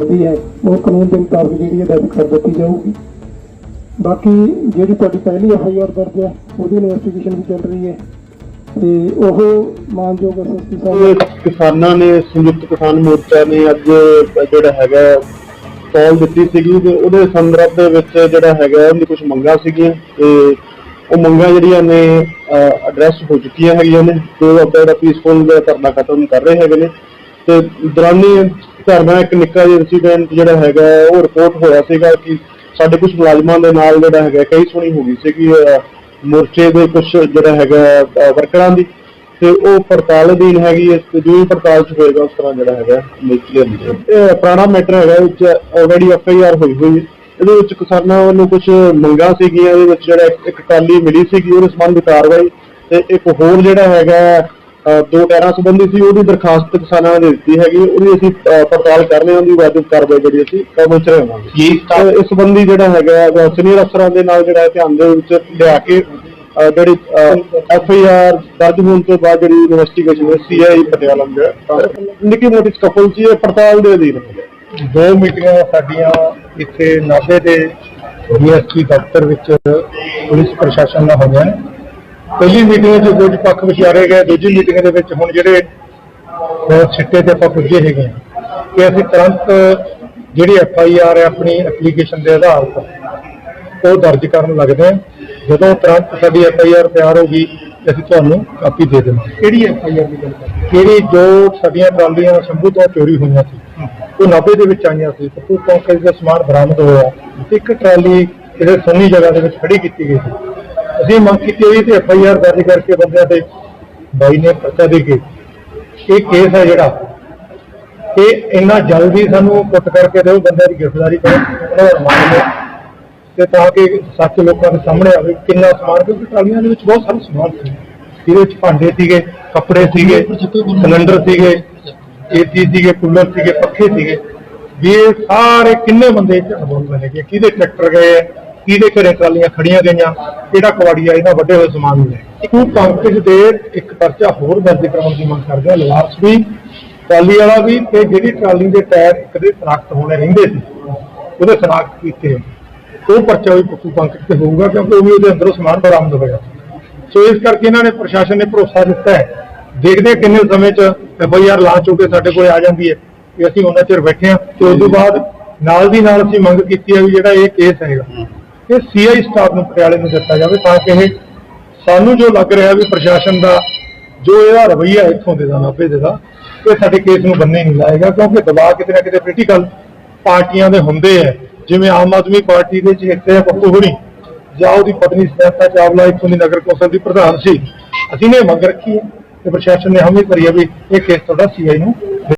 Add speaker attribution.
Speaker 1: ਹੁੰਦੀ ਹੈ। ਉਹ ਕਾਨੂੰਨ ਦੇ ਮੁਤਾਬਕ ਜਿਹੜੀ ਹੈ ਦਰਜ ਕਰ ਦਿੱਤੀ ਜਾਊਗੀ। ਬਾਕੀ ਜਿਹੜੀ ਤੁਹਾਡੀ ਪਹਿਲੀ ਐਫ ਆਈ ਆਰ ਦਰਜ ਹੈ, ਉਹਦੀ ਇਨਵੈਸਟੀਗੇਸ਼ਨ ਵੀ ਚੱਲ ਰਹੀ ਹੈ। ਤੇ ਉਹ ਮਾਨਯੋਗ ਐਸਐਸਪੀ ਸਾਹਿਬ
Speaker 2: ਕਿਸਾਨਾਂ ਨੇ, ਸੰਯੁਕਤ ਕਿਸਾਨ ਮੋਰਚਾ ਨੇ ਅੱਜ ਜਿਹੜਾ ਹੈਗਾ ਕਾਲ ਦਿੱਤੀ ਸੀਗੀ ਤੇ ਉਹਦੇ ਸੰਦਰਭ ਦੇ ਵਿੱਚ ਜਿਹੜਾ ਹੈਗਾ, ਉਹਦੀ ਕੁਝ ਮੰਗਾਂ ਸੀਗੀਆਂ। ਤੇ ਉਹ ਮੰਗਾਂ ਜਿਹੜੀਆਂ ਨੇ ਐਡਰੈਸ ਹੋ ਚੁੱਕੀਆਂ ਹੈਗੀਆਂ ਨੇ। ਤੇ ਉਹ ਆਪਣਾ ਪੀਸਫੁਲ ਧਰਨਾ ਖਤਮ ਕਰ ਰਹੇ ਹੈਗੇ ਨੇ। ਤੇ ਦੌਰਾਨੀ ਧਰਨਾ ਇੱਕ ਨਿੱਕਾ ਜਿਹਾ ਇਨਸੀਡੈਂਟ ਜਿਹੜਾ ਹੈਗਾ, ਉਹ ਰਿਪੋਰਟ ਹੋਇਆ ਸੀਗਾ ਕਿ ਸਾਡੇ ਕੁਝ ਮੁਲਾਜ਼ਮਾਂ ਦੇ ਨਾਲ ਜਿਹੜਾ ਹੈਗਾ, ਕਈ ਸੁਣੀ ਹੋ ਗਈ ਸੀਗੀ ਮੋਰਚੇ ਦੇ ਕੁਝ ਜਿਹੜਾ ਹੈਗਾ ਵਰਕਰਾਂ ਦੀ ਤੇ ਉਹ ਪੜਤਾਲ ਅਧੀਨ ਹੈਗੀ ਹੈ ਜੋ ਵੀ ਪੜਤਾਲ ਚ ਹੋਏਗਾ, ਉਸ ਤਰ੍ਹਾਂ ਜਿਹੜਾ ਹੈਗਾ ਕਲੀਅਰ ਇਹ ਪੁਰਾਣਾ ਮੈਟਰ ਹੈਗਾ ਵਿੱਚ ਆਲਰੇਡੀ ਐਫ ਆਈ ਆਰ ਹੋਈ ਹੋਈ ਹੈ। ਇਹਦੇ ਵਿੱਚ ਕਿਸਾਨਾਂ ਵੱਲੋਂ ਕੁਝ ਮੰਗਾਂ ਸੀਗੀਆਂ, ਇਹਦੇ ਵਿੱਚ ਜਿਹੜਾ ਇੱਕ- ਟਾਲੀ ਮਿਲੀ ਸੀਗੀ, ਉਹਦੇ ਸੰਬੰਧ ਕਾਰਵਾਈ ਤੇ ਇੱਕ ਹੋਰ ਜਿਹੜਾ ਹੈਗਾ ਦੋ ਟਾਇਰਾਂ ਸੰਬੰਧੀ ਸੀ ਉਹਦੀ ਦਰਖਾਸਤ ਕਿਸਾਨਾਂ ਨੇ ਦੇ ਦਿੱਤੀ ਹੈਗੀ ਉਹਦੀ ਅਸੀਂ ਪੜਤਾਲ ਕਰ ਰਹੇ ਹਾਂ ਉਹਦੀ ਵਾਜਬ ਕਾਰਵਾਈ ਜਿਹੜੀ ਅਸੀਂ ਚ ਰਹੇ ਹਾਂ ਇਸ ਸੰਬੰਧੀ ਜਿਹੜਾ ਹੈਗਾ ਸੀਨੀਅਰ ਅਫਸਰਾਂ ਦੇ ਨਾਲ ਜਿਹੜਾ ਧਿਆਨ ਦੇ ਵਿੱਚ ਲਿਆ ਕੇ ਜਿਹੜੀ ਐਫ ਆਈ ਆਰ ਦਰਜ ਹੋਣ ਤੋਂ ਬਾਅਦ ਜਿਹੜੀ ਇਨਵੈਸਟੀਗੇਸ਼ਨ ਹੈ ਸੀ ਆਈ ਪਟਿਆਲਾ ਦੇ ਨਿੱਕੀ ਮੋਟੀ ਸਕਫਲ ਸੀ ਇਹ ਪੜਤਾਲ ਦੇ ਅਧੀਨ
Speaker 1: ਦੋ ਮੀਟਿੰਗਾਂ ਸਾਡੀਆਂ ਇੱਥੇ ਨਾਭੇ ਦੇ ਡੀਐਸਪੀ ਦਫ਼ਤਰ ਵਿੱਚ ਪੁਲਿਸ ਪ੍ਰਸ਼ਾਸਨ ਨਾਲ ਹੋਈਆਂ ਪਹਿਲੀ ਮੀਟਿੰਗ 'ਚ ਕੁਝ ਪੱਖ ਵਿਚਾਰੇ ਗਏ ਦੂਜੀ ਮੀਟਿੰਗ ਦੇ ਵਿੱਚ ਹੁਣ ਜਿਹੜੇ ਅਹ, ਸਿੱਟੇ ਤੇ ਆਪਾਂ ਪੁੱਜੇ ਹੈਗੇ ਕਿ ਅਸੀਂ ਤੁਰੰਤ ਜਿਹੜੀ ਐਫ ਆਈ ਆਰ ਹੈ ਆਪਣੀ ਐਪਲੀਕੇਸ਼ਨ ਦੇ ਆਧਾਰ ਤੇ ਉਹ ਦਰਜ ਕਰਨ ਲੱਗਦੇ ਹਾਂ। ਜਦੋਂ ਤੁਰੰਤ ਸਾਡੀ ਐਫ ਆਈ ਆਰ ਤਿਆਰ ਹੋ ਗਈ ਤੇ ਅਸੀਂ ਤੁਹਾਨੂੰ ਕਾਪੀ ਦੇ ਦੇਵਾਂਗੇ ਕਿਹੜੀ ਐਫ ਆਈ ਆਰ ਦੀ ਗੱਲ ਕਰਦੇ ਕਿਹੜੀ ਜੋ ਸਾਡੀਆਂ ਟਰਾਲੀਆਂ ਸ਼ੰਭੂ ਤੋਂ ਚੋਰੀ ਹੋਈਆਂ ਸੀ ਉਹ ਨਾਭੇ ਦੇ ਵਿੱਚ ਆਈਆਂ ਸੀ ਪੱਪੂ ਪੰਕਜ ਦਾ ਸਮਾਨ ਬਰਾਮਦ ਹੋਇਆ। ਇੱਕ ਟਰਾਲੀ ਜਿਹੜੇ ਸੁੰਨੀ ਜਗ੍ਹਾ ਦੇ ਵਿੱਚ ਖੜੀ ਕੀਤੀ ਗਈ ਸੀ। ਅਸੀਂ ਮੰਗ ਕੀਤੀ ਹੋਈ ਤੇ ਐਫ ਆਈ ਆਰ ਦਰਜ ਕਰਕੇ ਬੰਦਿਆਂ ਤੇ ਬਾਈ ਨੇ ਪਰਚਾ ਦੇ ਕੇ ਇਹ ਕੇਸ ਹੈ ਜਿਹੜਾ ਇਹ ਇੰਨਾ ਜਲਦੀ ਸਾਨੂੰ ਪੁੱਟ ਕਰਕੇ ਦਿਓ ਬੰਦਿਆਂ ਦੀ ਗ੍ਰਿਫਤਾਰੀ ਕਰੋ ਉਹਨਾਂ ਤੇ ਤਾਂ ਕਿ ਸੱਚ ਲੋਕਾਂ ਦੇ ਸਾਹਮਣੇ ਆਵੇ ਕਿੰਨਾ ਸਮਾਨ ਕਿਉਂਕਿ ਟਰਾਲੀਆਂ ਦੇ ਵਿੱਚ ਬਹੁਤ ਸਾਰਾ ਸਮਾਨ ਸੀ। ਇਹਦੇ ਵਿੱਚ ਭਾਂਡੇ ਸੀਗੇ ਕੱਪੜੇ ਸੀਗੇ ਸਿਲੰਡਰ ਸੀਗੇ ਏਸੀ ਸੀਗੇ ਕੂਲਰ ਸੀਗੇ ਪੱਖੇ ਸੀਗੇ। ਵੀ ਸਾਰੇ ਕਿੰਨੇ ਬੰਦੇ ਇੱਥੇ ਅਨੁਭਵ ਹੈਗੇ ਕਿਹਦੇ ਟਰੈਕਟਰ ਗਏ ਆ, ਕਿਹਦੇ ਘਰੇ ਟਰਾਲੀਆਂ ਖੜੀਆਂ ਗਈਆਂ, ਕਿਹੜਾ ਕਵਾੜੀਆ ਇਹਨਾਂ ਵੱਡੇ ਹੋਏ ਸਮਾਨ ਨੂੰ ਲੈ ਇੱਕ ਪੰਕਜ ਦੇ ਇੱਕ ਪਰਚਾ ਹੋਰ ਦਰਜ ਕਰਾਉਣ ਦੀ ਮੰਗ ਕਰਦੇ ਆ ਲਵਾਰਸ ਵੀ, ਟਰਾਲੀ ਵਾਲਾ ਵੀ, ਤੇ ਜਿਹੜੀ ਟਰਾਲੀ ਦੇ ਟਾਇਰ ਕਦੇ ਸਨਾਖਤ ਹੋਣੇ ਰਹਿੰਦੇ ਸੀ, ਉਹਦੇ ਸਨਾਖਤ ਕੀਤੇ ਉਹ ਪਰਚਾ ਵੀ ਪੱਪੂ ਪੰਕਜ ਤੇ ਹੋਊਗਾ, ਕਿਉਂਕਿ ਉਹ ਵੀ ਉਹਦੇ ਅੰਦਰੋਂ ਸਮਾਨ ਬਰਾਮਦ ਹੋਇਆ। ਸੋ ਇਸ ਕਰਕੇ ਇਹਨਾਂ ਨੇ ਪ੍ਰਸ਼ਾਸਨ ਨੇ ਭਰੋਸਾ ਦਿੱਤਾ ਹੈ। ਦੇਖਦੇ ਕਿੰਨੇ ਸਮੇਂ ਚ ਬਈ ਯਾਰ ਲਾਂਚ ਹੋ ਕੇ ਸਾਡੇ ਕੋਲ ਆ ਜਾਂਦੀ ਹੈ ਕਿ ਅਸੀਂ ਉਹਨਾਂ ਚਿਰ ਬੈਠੇ ਹਾਂ, ਤੇ ਉਸ ਤੋਂ ਬਾਅਦ ਨਾਲ ਦੀ ਨਾਲ ਅਸੀਂ ਮੰਗ ਕੀਤੀ ਹੈ ਵੀ ਜਿਹੜਾ ਇਹ ਕੇਸ ਹੈਗਾ ਇਹ ਸੀਆਈ ਸਟਾਫ ਨੂੰ ਪਟਿਆਲੇ ਨੂੰ ਦਿੱਤਾ ਜਾਵੇ ਤਾਂ ਕਿ ਇਹ ਸਾਨੂੰ ਜੋ ਲੱਗ ਰਿਹਾ ਵੀ ਪ੍ਰਸ਼ਾਸਨ ਦਾ, ਜੋ ਇਹਦਾ ਰਵੱਈਆ ਇੱਥੋਂ ਦੇ ਦਾ, ਨਾਭੇ ਦੇ ਦਾ, ਇਹ ਸਾਡੇ ਕੇਸ ਨੂੰ ਬੰਨੇ ਨਹੀਂ ਲਾਏਗਾ ਕਿਉਂਕਿ ਦਬਾਅ ਕਿਤੇ ਨਾ ਕਿਤੇ ਪੋਲੀਟੀਕਲ ਪਾਰਟੀਆਂ ਦੇ ਹੁੰਦੇ ਆ। ਜਿਵੇਂ ਆਮ ਆਦਮੀ ਪਾਰਟੀ ਦੇ ਚੇਤੇ ਆ ਪੱਪੂ ਹੁਣੀ, ਜਾਂ ਉਹਦੀ ਪਤਨੀ ਸਮੈਤਾ ਚਾਵਲਾ ਇੱਥੋਂ ਦੀ ਨਗਰ ਕੌਂਸਲ ਦੀ ਪ੍ਰਧਾਨ ਸੀ। ਅਸੀਂ ਨੇ ਮੰਗ ਰੱਖੀ ਹੈ ਤੇ ਪ੍ਰਸ਼ਾਸਨ ਨੇ ਹਮੇ ਕਰੀ ਹੈ ਵੀ ਇਹ ਕੇਸ ਤੁਹਾਡਾ ਸੀਆਈ ਨੂੰ